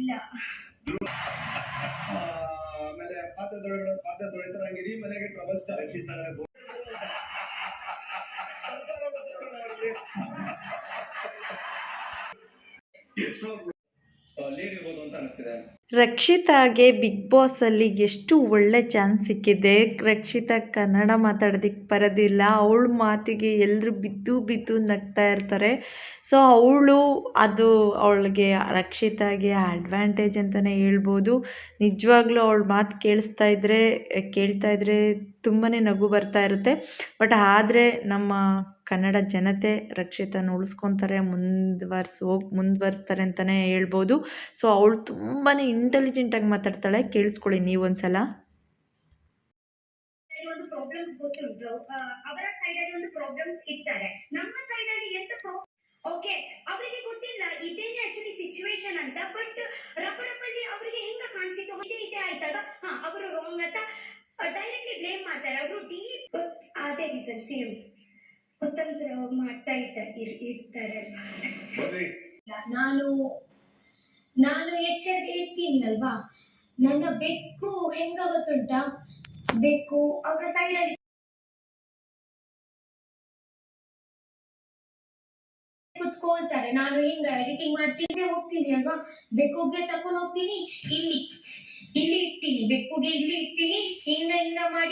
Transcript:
ಇಲ್ಲ. ಆ, ಆಮೇಲೆ ಪಾತ್ರೆ ತೊಳೆಗಳು ಪಾತ್ರೆ ತೊಳಿತಾರೆ ಇಡೀ ಮನೆಗೆ ಟ್ರಬಲ್ ಸ್ಟಾರ್ ಲೀಡ್ ಇರ್ಬೋದು ಅಂತ ಅನಿಸ್ತಿದೆ. ರಕ್ಷಿತಾಗೆ ಬಿಗ್ ಬಾಸಲ್ಲಿ ಎಷ್ಟು ಒಳ್ಳೆ ಚಾನ್ಸ್ ಸಿಕ್ಕಿದೆ. ರಕ್ಷಿತಾ ಕನ್ನಡ ಮಾತಾಡೋದಕ್ಕೆ ಬರೋದಿಲ್ಲ. ಅವಳ ಮಾತಿಗೆ ಎಲ್ಲರೂ ಬಿದ್ದು ಬಿದ್ದು ನಗ್ತಾ ಇರ್ತಾರೆ. ಸೊ, ಅವಳು ಅದು ಅವಳಿಗೆ ರಕ್ಷಿತಾಗೆ ಅಡ್ವಾಂಟೇಜ್ ಅಂತಲೇ ಹೇಳ್ಬೋದು. ನಿಜವಾಗ್ಲೂ ಅವಳ ಮಾತು ಕೇಳಿಸ್ತಾ ಇದ್ದರೆ ಕೇಳ್ತಾ ಇದ್ದರೆ ತುಂಬಾ ನಗು ಬರ್ತಾ ಇರುತ್ತೆ. ಬಟ್ ಆದರೆ ನಮ್ಮ ಕನ್ನಡ ಜನತೆ ರಕ್ಷಿತನ ಉಳಿಸ್ಕೊತಾರೆ, ಮುಂದುವರ್ಸ್ ಹೋಗಿ ಮುಂದುವರ್ಸ್ತಾರೆ ಅಂತಲೇ ಹೇಳ್ಬೋದು. ಸೊ, ಅವಳು ತುಂಬಾ ಇಂಟೆಲಿಜೆಂಟಾಗಿ ಮಾತಾಡ್ತಾಳೆ. ಕೇಳಿಸ್ಕೊಳ್ಳಿ ನೀವು ಒಂದ್ಸಲ. ಅಲ್ಲಿ ಒಂದು ಪ್ರಾಬ್ಲಮ್ಸ್ ಗೊತ್ತುಂಟು ಆ, ಅವರ ಸೈಡ್ ಅಲ್ಲಿ ಒಂದು ಪ್ರಾಬ್ಲಮ್ಸ್ ಇರ್ತಾರೆ ನಮ್ಮ ಸೈಡ್ ಅಲ್ಲಿ ಎಂತ ಓಕೆ ಅವರಿಗೆ ಗೊತ್ತಿಲ್ಲ ಇದೇನೆ ಆಕ್ಚುಲಿ ಸಿಚುವೇಶನ್ ಅಂತ ಬಟ್ ರಬ್ಬರಪ್ಪಲ್ಲಿ ಅವರಿಗೆ ಹೆಂಗ ಕಾಣಿಸಿತು ಇದೇ ಇದೆ ಆಯ್ತಲ್ಲ ಹಾ ಅವರು ರಾಂಗ್ ಅಂತ ಡೈರೆಕ್ಟ್ಲಿ ಬ್ಲೇಮ್ ಮಾಡ್ತಾರೆ. ಅವರು ಡೀಪ್ ಅದೇ ರೀಸನ್ ಸೇಮ್ ಕುತಂತ್ರ ಮಾಡ್ತಾ ಇರ್ತಾರೆ ಇರ್- ಇರ್ತಾರೆ ನಾನು ನಾನು ಎಚ್ಚರಿಕೆ ಇರ್ತೀನಿ ಅಲ್ವಾ ನನ್ನ ಬೆಕ್ಕು ಹೆಂಗ ಗೊತ್ತುಂಟ ಬೆಕ್ಕು ಅವರ ಸೈಡಲ್ಲಿ ಕುತ್ಕೋತಾರೆ ನಾನು ಹಿಂಗ ಎಡಿಟಿಂಗ್ ಮಾಡ್ತೀನಿ ಹೋಗ್ತೀನಿ ಅಲ್ವಾ ಬೆಕ್ಕುಗೆ ತಕೊಂಡು ಹೋಗ್ತೀನಿ. ಇಲ್ಲಿ ಇಲ್ಲಿ ಇಡ್ತೀನಿ. ಬೆಕ್ಕುಗೆ ಇಲ್ಲಿ ಇಡ್ತೀನಿ. ಹಿಂಗ ಹಿಂಗ ಮಾಡಿ